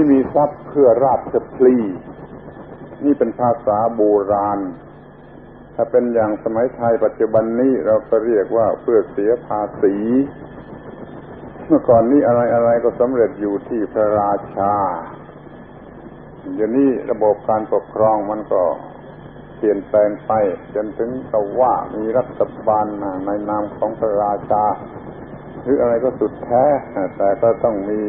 ที่มีทรัพย์เพื่อราชพลีนี่เป็นภาษาโบราณ ถ้าเป็นอย่างสมัยไทยปัจจุบันนี้เราก็เรียกว่าเพื่อเสียภาษี เมื่อก่อนนี้อะไรอะไรก็สำเร็จอยู่ที่พระราชาเดี๋ยวนี้ระบบการปกครองมันก็เปลี่ยนแปลงไป จนถึงกับว่ามีรัฐบาลในนามของพระราชา หรืออะไรก็สุดแท้ แต่ก็ต้องมี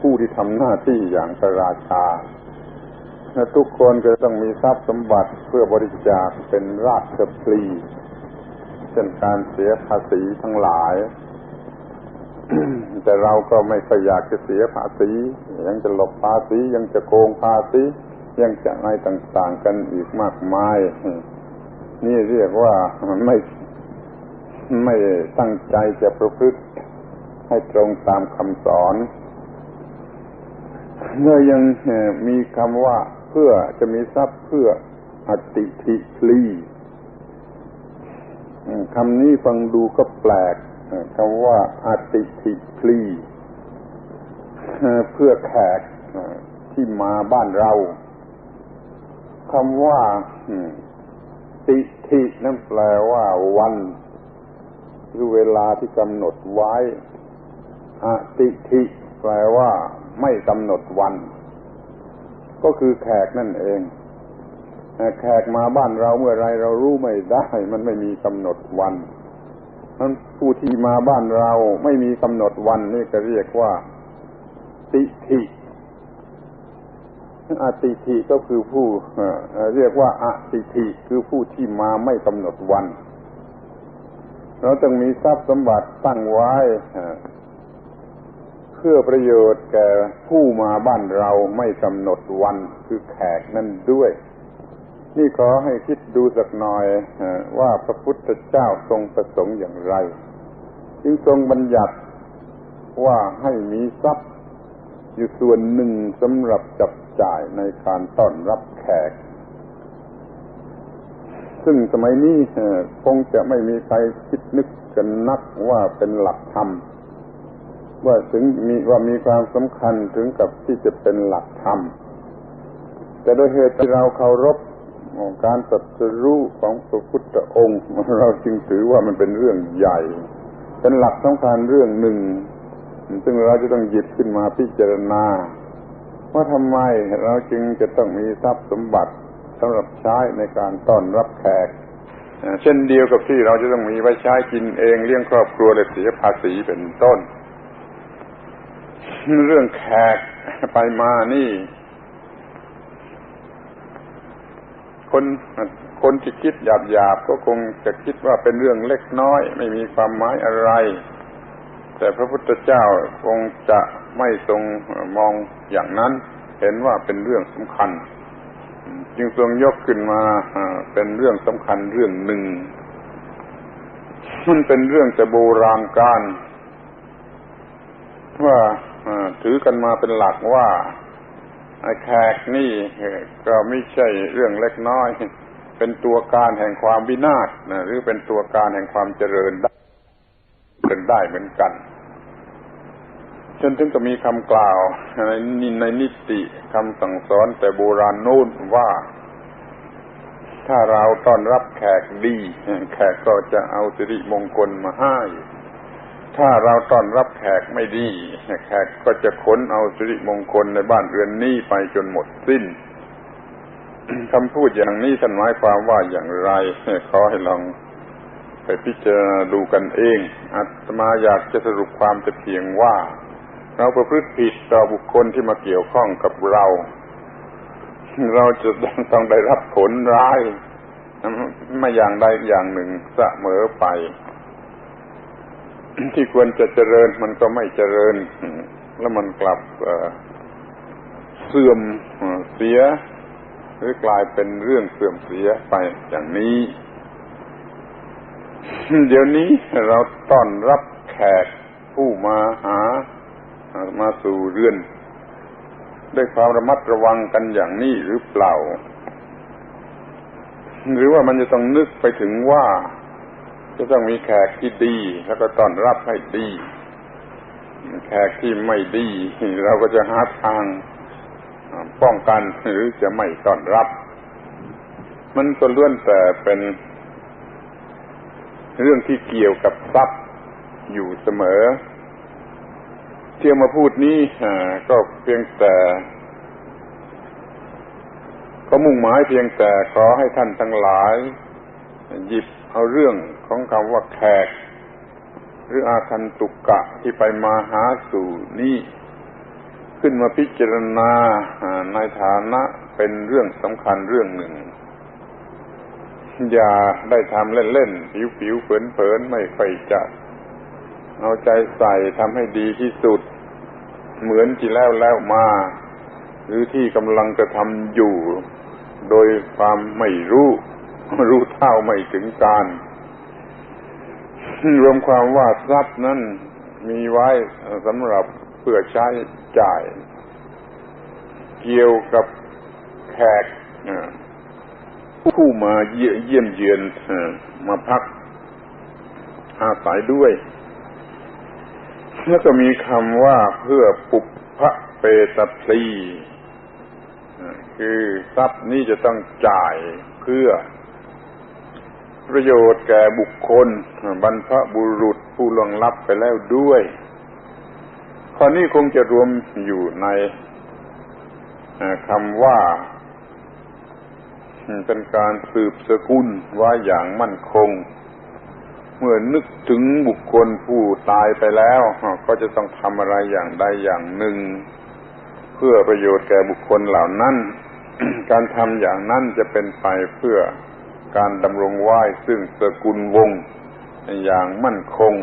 ผู้ที่ทำหน้าที่อย่างพระราชาและทุกคนก็ต้องมีทรัพย์สมบัติเพื่อบริจาคเป็นราชพลีเช่นการเสียภาษีทั้งหลาย แต่เราก็ไม่ค่อยอยากจะเสียภาษี ยังจะหลบภาษียังจะโกงภาษียังจะอะไรต่างๆกันอีกมากมาย นี่เรียกว่าไม่ไม่ตั้งใจจะประพฤติให้ตรงตามคำสอน เมื่อยังมีคำว่าเพื่อจะมีทรัพย์เพื่ออติทิพลีคำนี้ฟังดูก็แปลกคำว่าอติทิพลีเพื่อแขกที่มาบ้านเราคำว่าติทินั่นแปลว่าวันหรือเวลาที่กำหนดไว้อติทิแปลว่า ไม่กำหนดวัน ก็คือแขกนั่นเองแขกมาบ้านเราเมื่อไรเรารู้ไม่ได้ มันไม่มีกำหนดวันนั้นผู้ที่มาบ้านเราไม่มีกำหนดวันนี่ก็เรียกว่าติทิอติทิก็คือผู้เรียกว่าอติทิคือผู้ที่มาไม่กำหนดวัน เราต้องมีทรัพย์สมบัติตั้งไว้ เพื่อประโยชน์แก่ผู้มาบ้านเราไม่กำหนดวันคือแขกนั่นด้วย นี่ขอให้คิดดูสักหน่อยว่าพระพุทธเจ้าทรงประสงค์อย่างไร จึงทรงบัญญัติว่าให้มีทรัพย์ อยู่ส่วนหนึ่งสำหรับจับจ่ายในการต้อนรับแขก ซึ่งสมัยนี้คงจะไม่มีใครคิดนึกกันนักว่าเป็นหลักธรรม ว่าถึงมีว่ามีความสำคัญถึงกับที่จะเป็นหลักธรรมแต่โดยเหตุที่เราเคารพการตรัสรู้ของพระพุทธองค์ เราจึงถือว่ามันเป็นเรื่องใหญ่ เป็นหลักสำคัญเรื่องหนึ่ง ซึ่งเราจะต้องหยิบขึ้นมาพิจารณา ว่าทำไมเราจึงจะต้องมีทรัพย์สมบัติสำหรับใช้ในการต้อนรับแขกเช่นเดียวกับที่เราจะต้องมีไว้ใช้กินเองเลี้ยงครอบครัวและเสียภาษีเป็นต้น เรื่องแขกไปมานี่ คนคนที่คิดหยาบหยาบก็คงจะคิดว่าเป็นเรื่องเล็กน้อย ไม่มีความหมายอะไร แต่พระพุทธเจ้าคงจะไม่ทรงมองอย่างนั้น เห็นว่าเป็นเรื่องสำคัญ จึงทรงยกขึ้นมาเป็นเรื่องสำคัญเรื่องหนึ่งมันเป็นเรื่องจะโบราณการว่า ถือกันมาเป็นหลักว่าแขกนี่ก็ไม่ใช่เรื่องเล็กน้อย เป็นตัวการแห่งความวินาศหรือเป็นตัวการแห่งความเจริญได้เป็นได้เหมือนกันจนถึงจะมีคำกล่าวในในนิติคำสั่งสอนแต่โบราณโน้นว่าถ้าเราต้อนรับแขกดี แขกก็จะเอาสิริมงคลมาให้ ถ้าเราต้อนรับแขกไม่ดีแขกก็จะขนเอาสิริมงคลในบ้านเรือนนี้ไปจนหมดสิ้นคำพูดอย่างนี้ท่านหมายความว่าอย่างไรขอให้ลองไปพิจารณาดูกันเองอาตมาอยากจะสรุปความแต่เพียงว่า เราประพฤติผิดต่อบุคคลที่มาเกี่ยวข้องกับเรา เราจะต้องได้รับผลร้าย ไม่อย่างใดอย่างหนึ่งเสมอไป ที่ควรจะเจริญมันก็ไม่เจริญ แล้วมันกลับเสื่อมเสีย หรือกลายเป็นเรื่องเสื่อมเสียไปอย่างนี้ เดี๋ยวนี้เราต้อนรับแขกผู้มาหา มาสู่เรือน ด้วยความระมัดระวังกันอย่างนี้หรือเปล่า หรือว่ามันจะต้องนึกไปถึงว่า จะต้องมีแขกที่ดี แล้วก็ต้อนรับให้ดี แขกที่ไม่ดี เราก็จะหาทางป้องกันหรือจะไม่ต้อนรับ มันก็ล้วนแต่เป็นเรื่องที่เกี่ยวกับทรัพย์อยู่เสมอ เที่เอามาพูดนี้ก็เพียงแต่ก็มุ่งหมายเพียงแต่ขอให้ท่านทั้งหลาย หยิบ เอาเรื่องของคำว่าแขก หรืออาคันตุกกะที่ไปมาหาสู่นี่ขึ้นมาพิจารณาในฐานะเป็นเรื่องสำคัญเรื่องหนึ่ง อย่าได้ทำเล่นๆ ผิวๆเผินๆ ไม่ค่อยจะเอาใจใส่ทำให้ดีที่สุด เหมือนที่แล้วแล้วมา หรือที่กำลังจะทำอยู่ โดยความไม่รู้ รู้เท่าไม่ถึงการรวมความว่าทรัพย์นั้นมีไว้สำหรับเพื่อใช้จ่าย เกี่ยวกับแขกผู้มาเยี่ยมเยือนมาพักอาศัยด้วย แล้วก็มีคำว่าเพื่อปุพพะเปตพลีคือทรัพย์นี้จะต้องจ่ายเพื่อ ประโยชน์แก่บุคคล บรรพบุรุษผู้ล่วงลับไปแล้วด้วยข้อนี้คงจะรวมอยู่ในคำว่า เป็นการสืบสกุลว่าอย่างมั่นคง เมื่อนึกถึงบุคคลผู้ตายไปแล้ว ก็จะต้องทำอะไรอย่างใดอย่างหนึ่ง เพื่อประโยชน์แก่บุคคลเหล่านั้น การทำอย่างนั้นจะเป็นไปเพื่อ การดำรงไว้ซึ่งสกุลวง อย่างมั่นคง